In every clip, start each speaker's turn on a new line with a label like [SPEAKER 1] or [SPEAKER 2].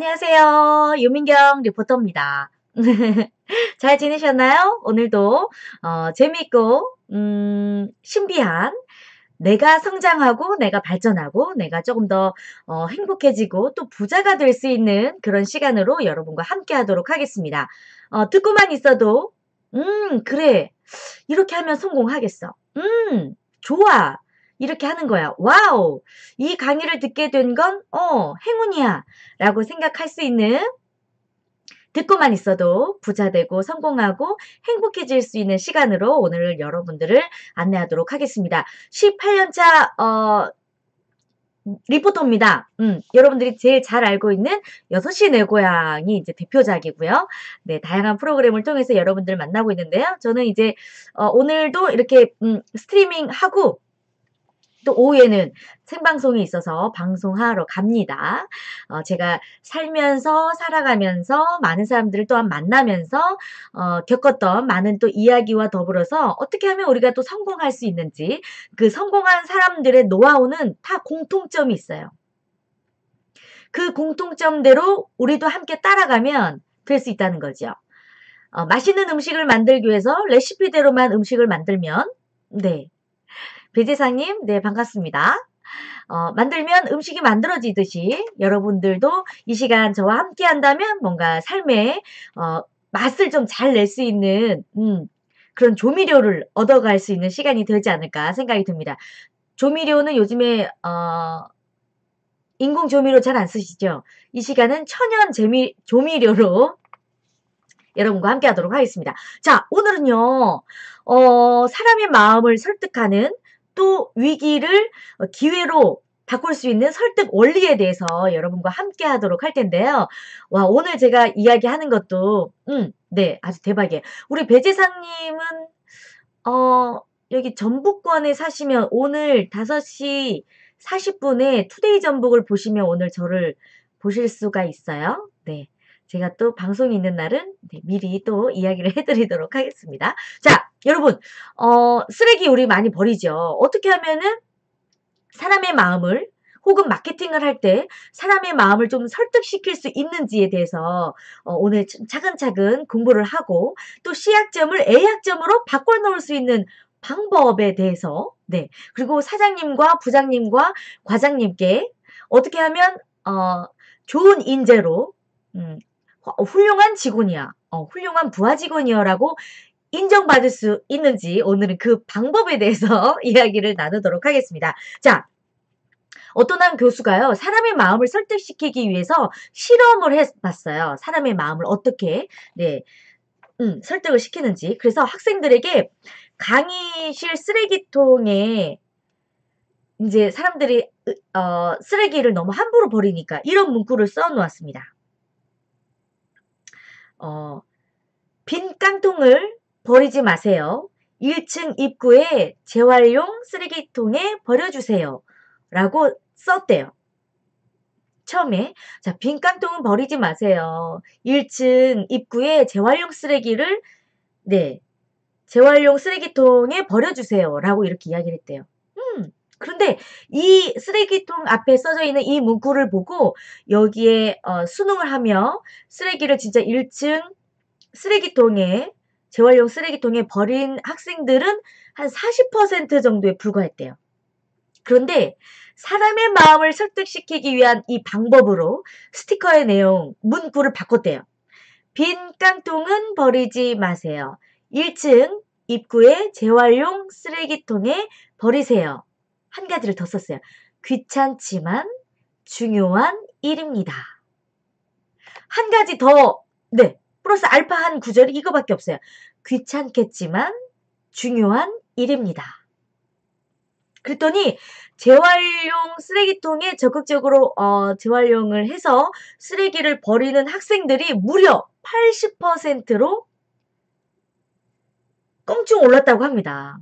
[SPEAKER 1] 안녕하세요. 유민경 리포터입니다. 잘 지내셨나요? 오늘도 어, 재미있고 음, 신비한 내가 성장하고 내가 발전하고 내가 조금 더 어, 행복해지고 또 부자가 될 수 있는 그런 시간으로 여러분과 함께 하도록 하겠습니다. 어, 듣고만 있어도 음 그래 이렇게 하면 성공하겠어. 음 좋아 이렇게 하는 거야. 와우! 이 강의를 듣게 된 건, 어, 행운이야. 라고 생각할 수 있는 듣고만 있어도 부자 되고 성공하고 행복해질 수 있는 시간으로 오늘 여러분들을 안내하도록 하겠습니다. 18년차, 어, 리포터입니다. 음, 여러분들이 제일 잘 알고 있는 6시 내 고향이 이제 대표작이고요. 네, 다양한 프로그램을 통해서 여러분들 만나고 있는데요. 저는 이제, 어, 오늘도 이렇게, 음, 스트리밍 하고, 또 오후에는 생방송이 있어서 방송하러 갑니다. 어, 제가 살면서 살아가면서 많은 사람들을 또한 만나면서 어, 겪었던 많은 또 이야기와 더불어서 어떻게 하면 우리가 또 성공할 수 있는지 그 성공한 사람들의 노하우는 다 공통점이 있어요. 그 공통점대로 우리도 함께 따라가면 될 수 있다는 거죠. 어, 맛있는 음식을 만들기 위해서 레시피대로만 음식을 만들면 네 배재상님, 네, 반갑습니다. 어, 만들면 음식이 만들어지듯이 여러분들도 이 시간 저와 함께 한다면 뭔가 삶의 어, 맛을 좀 잘 낼 수 있는 음, 그런 조미료를 얻어갈 수 있는 시간이 되지 않을까 생각이 듭니다. 조미료는 요즘에 어, 인공 조미료 잘 안 쓰시죠? 이 시간은 천연 재미, 조미료로 여러분과 함께 하도록 하겠습니다. 자, 오늘은요, 어, 사람의 마음을 설득하는 또 위기를 어, 기회로 바꿀 수 있는 설득 원리에 대해서 여러분과 함께 하도록 할 텐데요. 와, 오늘 제가 이야기하는 것도, 음, 네, 아주 대박이에요. 우리 배재상님은, 어, 여기 전북권에 사시면 오늘 5시 40분에 투데이 전북을 보시면 오늘 저를 보실 수가 있어요. 네. 제가 또 방송이 있는 날은 네, 미리 또 이야기를 해드리도록 하겠습니다. 자, 여러분, 어, 쓰레기 우리 많이 버리죠. 어떻게 하면은 사람의 마음을 혹은 마케팅을 할 때 사람의 마음을 좀 설득시킬 수 있는지에 대해서 어, 오늘 차근차근 공부를 하고 또 C약점을 A약점으로 바꿔 놓을 수 있는 방법에 대해서 네 그리고 사장님과 부장님과 과장님께 어떻게 하면 어, 좋은 인재로 음, 어, 훌륭한 직원이야. 어, 훌륭한 부하 직원이여라고 인정받을 수 있는지 오늘은 그 방법에 대해서 이야기를 나누도록 하겠습니다. 자, 어떤 한 교수가요, 사람의 마음을 설득시키기 위해서 실험을 해봤어요. 사람의 마음을 어떻게, 네, 음, 설득을 시키는지. 그래서 학생들에게 강의실 쓰레기통에 이제 사람들이, 어, 쓰레기를 너무 함부로 버리니까 이런 문구를 써 놓았습니다. 어, 빈 깡통을 버리지 마세요. 1층 입구에 재활용 쓰레기통에 버려주세요. 라고 썼대요. 처음에 자, 빈 깡통은 버리지 마세요. 1층 입구에 재활용 쓰레기를 네. 재활용 쓰레기통에 버려주세요. 라고 이렇게 이야기를 했대요. 음, 그런데 이 쓰레기통 앞에 써져 있는 이 문구를 보고 여기에 어, 수능을 하며 쓰레기를 진짜 1층 쓰레기통에 재활용 쓰레기통에 버린 학생들은 한 40% 정도에 불과했대요. 그런데 사람의 마음을 설득시키기 위한 이 방법으로 스티커의 내용, 문구를 바꿨대요. 빈 깡통은 버리지 마세요. 1층 입구에 재활용 쓰레기통에 버리세요. 한 가지를 더 썼어요. 귀찮지만 중요한 일입니다. 한 가지 더, 네, 플러스 알파 한 구절이 이거밖에 없어요. 귀찮겠지만 중요한 일입니다. 그랬더니 재활용 쓰레기통에 적극적으로 어, 재활용을 해서 쓰레기를 버리는 학생들이 무려 80%로 껑충 올랐다고 합니다.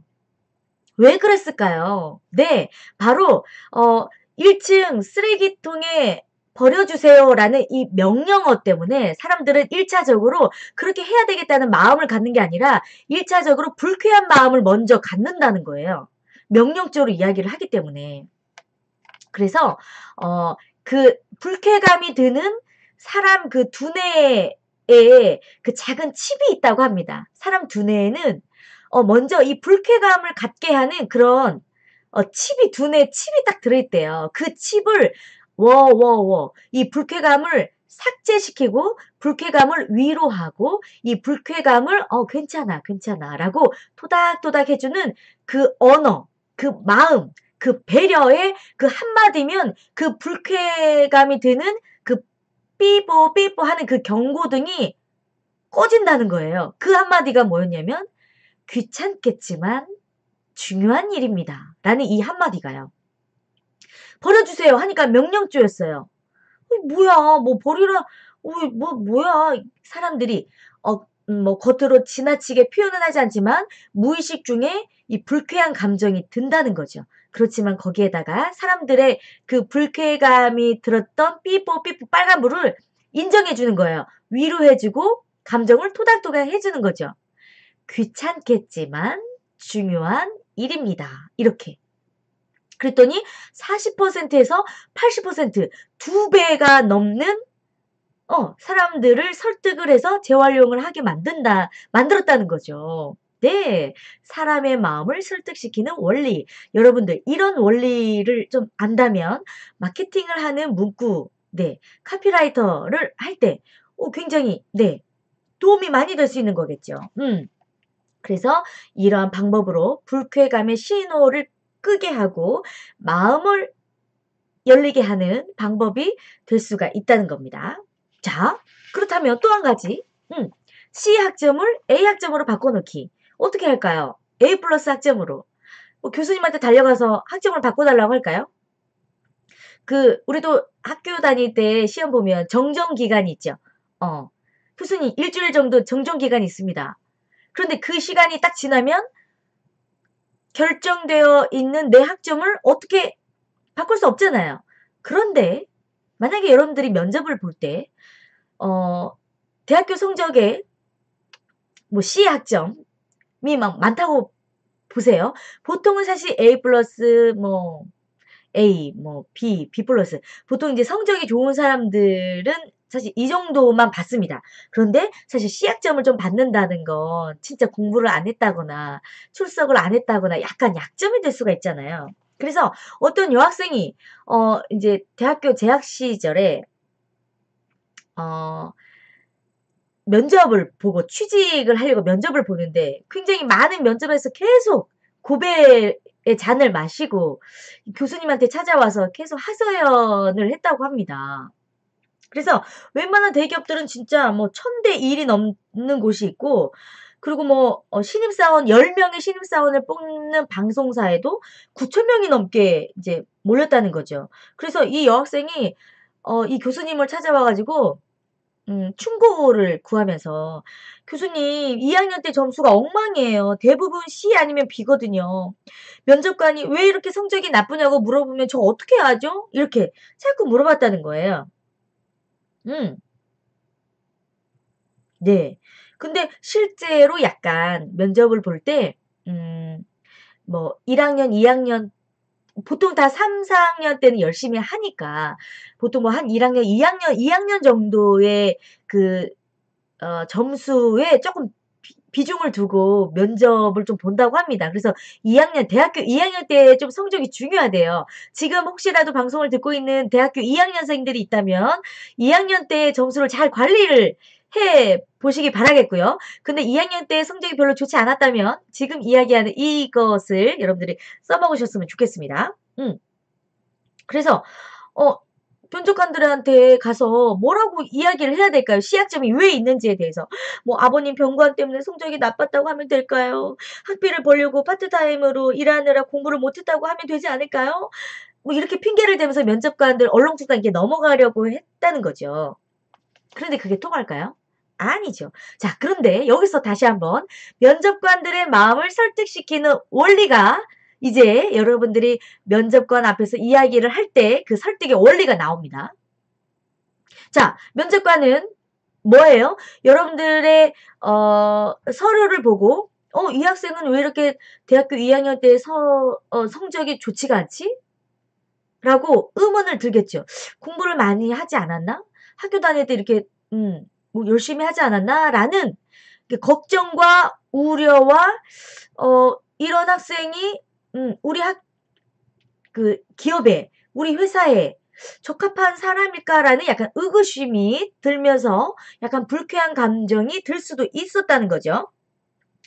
[SPEAKER 1] 왜 그랬을까요? 네, 바로 어, 1층 쓰레기통에 버려주세요라는 이 명령어 때문에 사람들은 1차적으로 그렇게 해야 되겠다는 마음을 갖는 게 아니라 1차적으로 불쾌한 마음을 먼저 갖는다는 거예요. 명령적으로 이야기를 하기 때문에. 그래서, 어, 그 불쾌감이 드는 사람 그 두뇌에 그 작은 칩이 있다고 합니다. 사람 두뇌에는 어 먼저 이 불쾌감을 갖게 하는 그런 어 칩이 두뇌 칩이 딱 들어있대요. 그 칩을 워워워 이 불쾌감을 삭제시키고 불쾌감을 위로하고 이 불쾌감을 어 괜찮아 괜찮아라고 토닥토닥 해주는 그 언어, 그 마음, 그 배려의 그 한마디면 그 불쾌감이 드는 그 삐뽀 삐뽀 하는 그 경고등이 꺼진다는 거예요. 그 한마디가 뭐였냐면 귀찮겠지만 중요한 일입니다. 라는 이 한마디가요. 버려주세요 하니까 명령조였어요. 뭐야 뭐 버리라 뭐 뭐야 사람들이 어, 음, 뭐 겉으로 지나치게 표현은 하지 않지만 무의식 중에 이 불쾌한 감정이 든다는 거죠. 그렇지만 거기에다가 사람들의 그 불쾌감이 들었던 삐뽀 삐뽀 빨간불을 인정해 주는 거예요. 위로해 주고 감정을 토닥토닥 해 주는 거죠. 귀찮겠지만 중요한 일입니다. 이렇게. 그랬더니 40%에서 80%두 배가 넘는 어, 사람들을 설득을 해서 재활용을 하게 만든다, 만들었다는 거죠. 네. 사람의 마음을 설득시키는 원리. 여러분들, 이런 원리를 좀 안다면, 마케팅을 하는 문구, 네. 카피라이터를 할 때, 오, 굉장히, 네. 도움이 많이 될 수 있는 거겠죠. 음. 그래서 이러한 방법으로 불쾌감의 신호를 끄게 하고 마음을 열리게 하는 방법이 될 수가 있다는 겁니다. 자, 그렇다면 또 한 가지. 음, C 학점을 A 학점으로 바꿔놓기. 어떻게 할까요? A 플러스 학점으로. 뭐 교수님한테 달려가서 학점을 바꿔달라고 할까요? 그, 우리도 학교 다닐 때 시험 보면 정정 기간이 있죠. 어. 교수님, 일주일 정도 정정 기간이 있습니다. 그런데 그 시간이 딱 지나면 결정되어 있는 내 학점을 어떻게 바꿀 수 없잖아요. 그런데 만약에 여러분들이 면접을 볼 때, 어, 대학교 성적에 뭐 C 학점이 막 많다고 보세요. 보통은 사실 A 플러스 뭐 A, 뭐 B, B 플러스. 보통 이제 성적이 좋은 사람들은 사실 이 정도만 받습니다. 그런데 사실 시약점을 좀 받는다는 건 진짜 공부를 안 했다거나 출석을 안 했다거나 약간 약점이 될 수가 있잖아요. 그래서 어떤 여학생이 어 이제 대학교 재학 시절에 어 면접을 보고 취직을 하려고 면접을 보는데 굉장히 많은 면접에서 계속 고배의 잔을 마시고 교수님한테 찾아와서 계속 하소연을 했다고 합니다. 그래서 웬만한 대기업들은 진짜 뭐 천 대 일이 넘는 곳이 있고 그리고 뭐 어, 신입사원 10명의 신입사원을 뽑는 방송사에도 9천 명이 넘게 이제 몰렸다는 거죠. 그래서 이 여학생이 어, 이 교수님을 찾아와 가지고 음, 충고를 구하면서 교수님 2학년 때 점수가 엉망이에요. 대부분 C 아니면 B거든요. 면접관이 왜 이렇게 성적이 나쁘냐고 물어보면 저 어떻게 하죠? 이렇게 자꾸 물어봤다는 거예요. 음. 네. 근데 실제로 약간 면접을 볼 때, 음, 뭐, 1학년, 2학년, 보통 다 3, 4학년 때는 열심히 하니까, 보통 뭐 한 1학년, 2학년, 2학년 정도의 그, 어, 점수에 조금 비중을 두고 면접을 좀 본다고 합니다. 그래서 2학년, 대학교 2학년 때 좀 성적이 중요하대요. 지금 혹시라도 방송을 듣고 있는 대학교 2학년생들이 있다면 2학년 때 점수를 잘 관리를 해 보시기 바라겠고요. 근데 2학년 때 성적이 별로 좋지 않았다면 지금 이야기하는 이것을 여러분들이 써먹으셨으면 좋겠습니다. 음. 그래서 어 면접관들한테 가서 뭐라고 이야기를 해야 될까요? 시약점이 왜 있는지에 대해서. 뭐 아버님 병관 때문에 성적이 나빴다고 하면 될까요? 학비를 벌려고 파트타임으로 일하느라 공부를 못했다고 하면 되지 않을까요? 뭐 이렇게 핑계를 대면서 면접관들 얼렁뚱땅 넘어가려고 했다는 거죠. 그런데 그게 통할까요? 아니죠. 자, 그런데 여기서 다시 한번 면접관들의 마음을 설득시키는 원리가 이제 여러분들이 면접관 앞에서 이야기를 할 때 그 설득의 원리가 나옵니다. 자, 면접관은 뭐예요? 여러분들의 어, 서류를 보고 어, 이 학생은 왜 이렇게 대학교 2학년 때 서, 어, 성적이 좋지가 않지? 라고 의문을 들겠죠. 공부를 많이 하지 않았나? 학교 다닐 때 이렇게 음, 뭐 열심히 하지 않았나? 라는 걱정과 우려와 어, 이런 학생이 음, 우리 학, 그 기업에, 우리 회사에 적합한 사람일까라는 약간 의구심이 들면서 약간 불쾌한 감정이 들 수도 있었다는 거죠.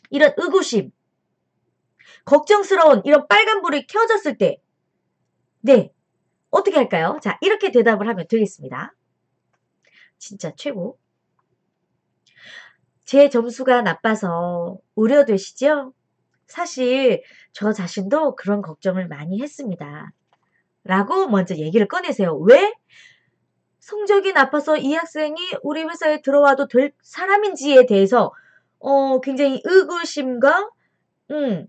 [SPEAKER 1] 이런 의구심, 걱정스러운 이런 빨간불이 켜졌을 때, 네, 어떻게 할까요? 자, 이렇게 대답을 하면 되겠습니다. 진짜 최고. 제 점수가 나빠서 우려되시죠? 사실 저 자신도 그런 걱정을 많이 했습니다. 라고 먼저 얘기를 꺼내세요. 왜? 성적이 나빠서 이 학생이 우리 회사에 들어와도 될 사람인지에 대해서 어, 굉장히 의구심과 음,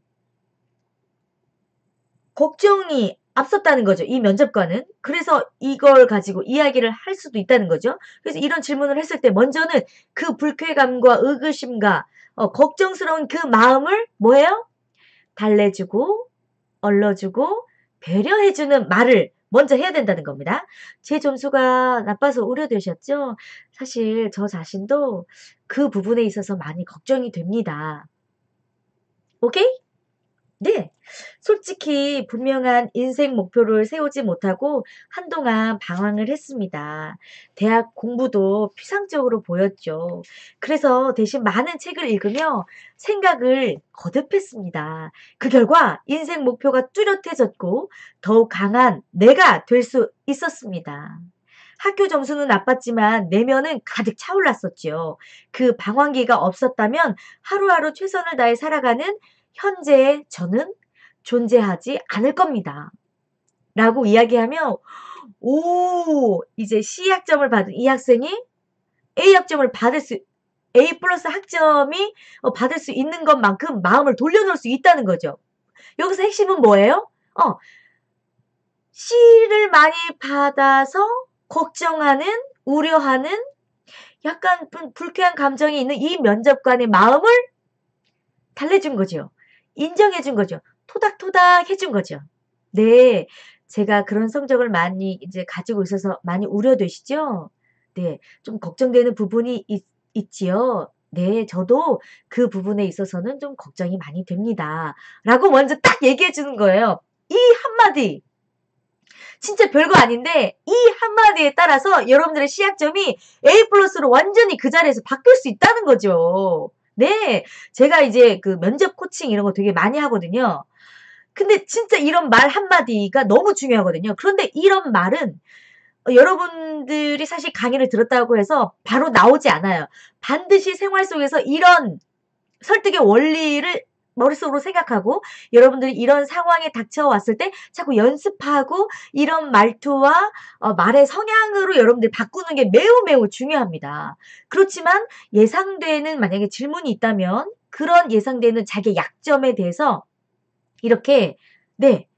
[SPEAKER 1] 걱정이 앞섰다는 거죠. 이 면접관은. 그래서 이걸 가지고 이야기를 할 수도 있다는 거죠. 그래서 이런 질문을 했을 때 먼저는 그 불쾌감과 의구심과 어, 걱정스러운 그 마음을 뭐예요? 달래주고 얼러주고 배려해주는 말을 먼저 해야 된다는 겁니다. 제 점수가 나빠서 우려되셨죠? 사실 저 자신도 그 부분에 있어서 많이 걱정이 됩니다. 오케이? 네. 솔직히 분명한 인생 목표를 세우지 못하고 한동안 방황을 했습니다. 대학 공부도 피상적으로 보였죠. 그래서 대신 많은 책을 읽으며 생각을 거듭했습니다. 그 결과 인생 목표가 뚜렷해졌고 더욱 강한 내가 될 수 있었습니다. 학교 점수는 나빴지만 내면은 가득 차올랐었죠. 그 방황기가 없었다면 하루하루 최선을 다해 살아가는 현재의 저는 존재하지 않을 겁니다. 라고 이야기하며 오 이제 C학점을 받은 이 학생이 A학점을 받을 수 A 플러스 학점이 어, 받을 수 있는 것만큼 마음을 돌려놓을 수 있다는 거죠. 여기서 핵심은 뭐예요? 어, C를 많이 받아서 걱정하는, 우려하는 약간 불쾌한 감정이 있는 이 면접관의 마음을 달래준 거죠. 인정해 준 거죠. 토닥토닥 해준 거죠. 네. 제가 그런 성적을 많이 이제 가지고 있어서 많이 우려되시죠? 네. 좀 걱정되는 부분이 있, 있지요. 네, 저도 그 부분에 있어서는 좀 걱정이 많이 됩니다. 라고 먼저 딱 얘기해 주는 거예요. 이 한마디. 진짜 별거 아닌데, 이 한마디에 따라서 여러분들의 시약점이 A 플러스로 완전히 그 자리에서 바뀔 수 있다는 거죠. 네, 제가 이제 그 면접 코칭 이런 거 되게 많이 하거든요. 근데 진짜 이런 말 한마디가 너무 중요하거든요. 그런데 이런 말은 여러분들이 사실 강의를 들었다고 해서 바로 나오지 않아요. 반드시 생활 속에서 이런 설득의 원리를 머릿속으로 생각하고 여러분들이 이런 상황에 닥쳐왔을 때 자꾸 연습하고 이런 말투와 어, 말의 성향으로 여러분들이 바꾸는 게 매우 매우 중요합니다. 그렇지만 예상되는 만약에 질문이 있다면 그런 예상되는 자기 약점에 대해서 이렇게 네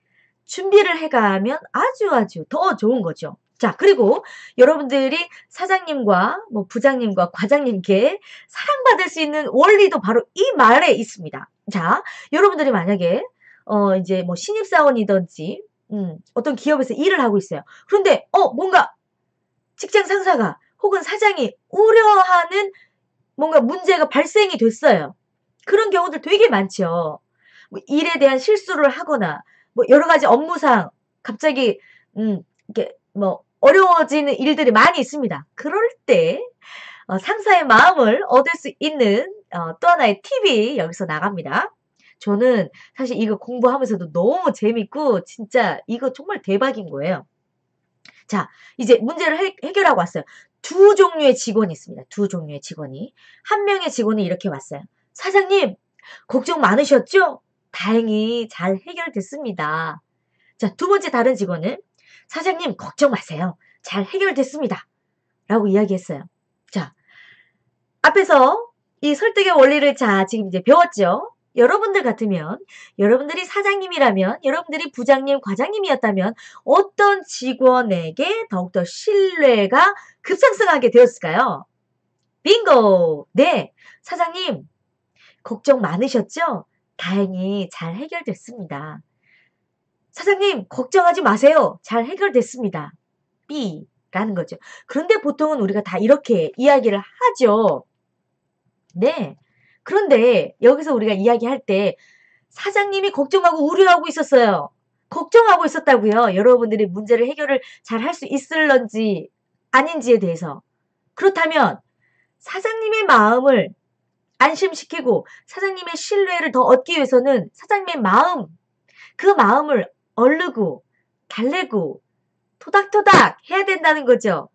[SPEAKER 1] 준비를 해가면 아주 아주 더 좋은 거죠. 자, 그리고 여러분들이 사장님과 뭐 부장님과 과장님께 사랑받을 수 있는 원리도 바로 이 말에 있습니다. 자, 여러분들이 만약에 어 이제 뭐 신입 사원이든지 음, 어떤 기업에서 일을 하고 있어요. 그런데 어 뭔가 직장 상사가 혹은 사장이 우려하는 뭔가 문제가 발생이 됐어요. 그런 경우들 되게 많죠. 뭐 일에 대한 실수를 하거나 뭐 여러 가지 업무상 갑자기 음 이렇게 뭐 어려워지는 일들이 많이 있습니다. 그럴 때 어, 상사의 마음을 얻을 수 있는 어, 또 하나의 팁이 여기서 나갑니다. 저는 사실 이거 공부하면서도 너무 재밌고 진짜 이거 정말 대박인 거예요. 자, 이제 문제를 해, 해결하고 왔어요. 두 종류의 직원이 있습니다. 두 종류의 직원이. 한 명의 직원이 이렇게 왔어요. 사장님, 걱정 많으셨죠? 다행히 잘 해결됐습니다. 자, 두 번째 다른 직원은 사장님, 걱정 마세요. 잘 해결됐습니다. 라고 이야기했어요. 자, 앞에서 이 설득의 원리를 자, 지금 이제 배웠죠? 여러분들 같으면, 여러분들이 사장님이라면, 여러분들이 부장님, 과장님이었다면, 어떤 직원에게 더욱더 신뢰가 급상승하게 되었을까요? 빙고! 네, 사장님, 걱정 많으셨죠? 다행히 잘 해결됐습니다. 사장님, 걱정하지 마세요. 잘 해결됐습니다. B. 라는 거죠. 그런데 보통은 우리가 다 이렇게 이야기를 하죠. 네. 그런데 여기서 우리가 이야기할 때 사장님이 걱정하고 우려하고 있었어요. 걱정하고 있었다고요. 여러분들이 문제를 해결을 잘 할 수 있을런지 아닌지에 대해서. 그렇다면 사장님의 마음을 안심시키고 사장님의 신뢰를 더 얻기 위해서는 사장님의 마음, 그 마음을 얼르고 달래고 토닥토닥 해야 된다는 거죠.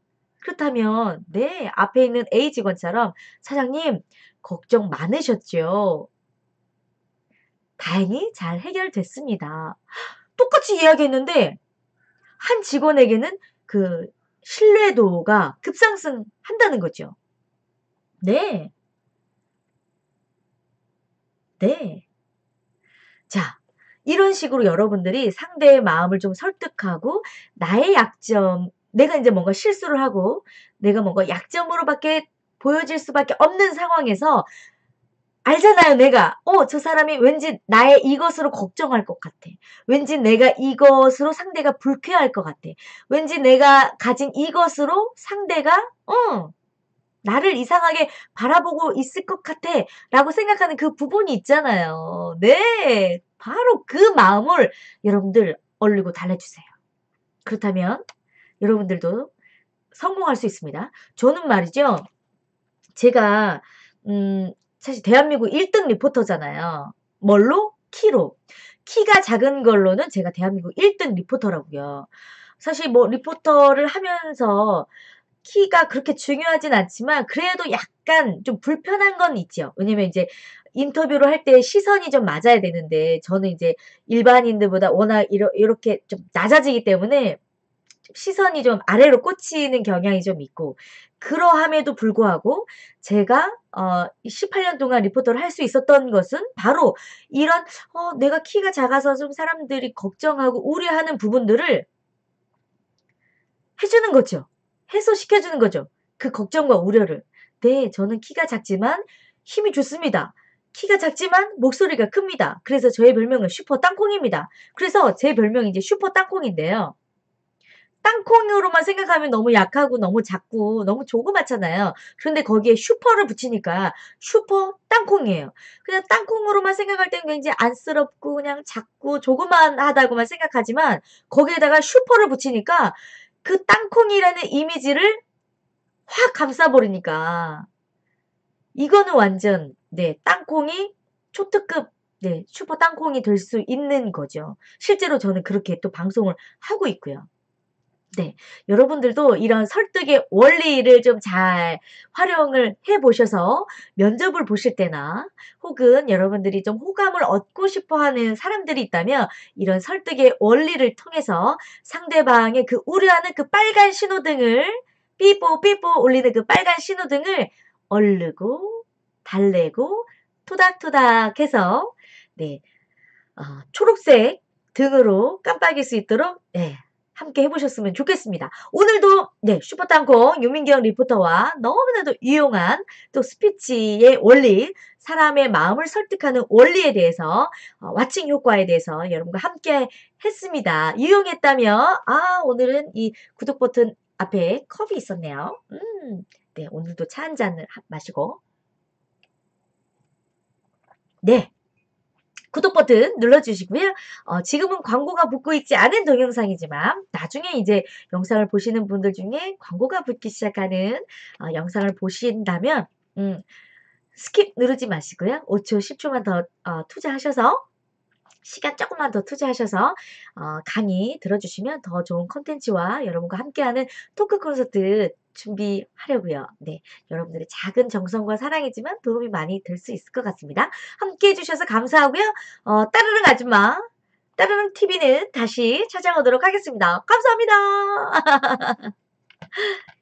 [SPEAKER 1] 그렇다면 네 앞에 있는 A 직원처럼 사장님 걱정 많으셨죠. 다행히 잘 해결됐습니다. 똑같이 이야기했는데 한 직원에게는 그 신뢰도가 급상승한다는 거죠. 네. 네. 자, 이런 식으로 여러분들이 상대의 마음을 좀 설득하고 나의 약점, 내가 이제 뭔가 실수를 하고 내가 뭔가 약점으로밖에 보여질 수밖에 없는 상황에서 알잖아요, 내가. 어, 저 사람이 왠지 나의 이것으로 걱정할 것 같아. 왠지 내가 이것으로 상대가 불쾌할 것 같아. 왠지 내가 가진 이것으로 상대가, 어, 나를 이상하게 바라보고 있을 것 같아. 라고 생각하는 그 부분이 있잖아요. 네. 바로 그 마음을 여러분들 얼르고 달래주세요. 그렇다면 여러분들도 성공할 수 있습니다. 저는 말이죠. 제가, 음, 사실 대한민국 1등 리포터잖아요. 뭘로? 키로. 키가 작은 걸로는 제가 대한민국 1등 리포터라고요. 사실 뭐 리포터를 하면서 키가 그렇게 중요하진 않지만 그래도 약간 좀 불편한 건 있죠. 왜냐면 이제 인터뷰를 할 때 시선이 좀 맞아야 되는데 저는 이제 일반인들보다 워낙 이렇게 좀 낮아지기 때문에 시선이 좀 아래로 꽂히는 경향이 좀 있고 그러함에도 불구하고 제가 어 18년 동안 리포터를 할 수 있었던 것은 바로 이런 어 내가 키가 작아서 좀 사람들이 걱정하고 우려하는 부분들을 해 주는 거죠. 해소시켜 주는 거죠. 그 걱정과 우려를. 네, 저는 키가 작지만 힘이 좋습니다. 키가 작지만 목소리가 큽니다. 그래서 저의 별명은 슈퍼 땅콩입니다. 그래서 제 별명이 이제 슈퍼 땅콩인데요. 땅콩으로만 생각하면 너무 약하고 너무 작고 너무 조그맣잖아요. 그런데 거기에 슈퍼를 붙이니까 슈퍼 땅콩이에요. 그냥 땅콩으로만 생각할 때는 굉장히 안쓰럽고 그냥 작고 조그만하다고만 생각하지만 거기에다가 슈퍼를 붙이니까 그 땅콩이라는 이미지를 확 감싸버리니까 이거는 완전 네 땅콩이 초특급 네 슈퍼 땅콩이 될 수 있는 거죠. 실제로 저는 그렇게 또 방송을 하고 있고요. 네. 여러분들도 이런 설득의 원리를 좀 잘 활용을 해 보셔서 면접을 보실 때나 혹은 여러분들이 좀 호감을 얻고 싶어 하는 사람들이 있다면 이런 설득의 원리를 통해서 상대방의 그 우려하는 그 빨간 신호등을 삐뽀 삐뽀 울리는 그 빨간 신호등을 얼르고 달래고 토닥토닥 해서 네. 어, 초록색 등으로 깜빡일 수 있도록 네, 함께 해보셨으면 좋겠습니다. 오늘도 네 슈퍼땅콩 유민경 리포터와 너무나도 유용한 또 스피치의 원리, 사람의 마음을 설득하는 원리에 대해서 어, 와칭 효과에 대해서 여러분과 함께 했습니다. 유용했다면 아 오늘은 이 구독 버튼 앞에 컵이 있었네요. 음, 네 오늘도 차 한 잔을 마시고 네 구독 버튼 눌러주시고요. 어, 지금은 광고가 붙고 있지 않은 동영상이지만 나중에 이제 영상을 보시는 분들 중에 광고가 붙기 시작하는 어, 영상을 보신다면 음, 스킵 누르지 마시고요. 5초, 10초만 더 어, 투자하셔서 시간 조금만 더 투자하셔서 어, 강의 들어주시면 더 좋은 컨텐츠와 여러분과 함께하는 토크 콘서트 준비하려고요. 네, 여러분들의 작은 정성과 사랑이지만 도움이 많이 될 수 있을 것 같습니다. 함께 해주셔서 감사하고요. 어, 따르릉 아줌마, 따르릉 TV는 다시 찾아오도록 하겠습니다. 감사합니다.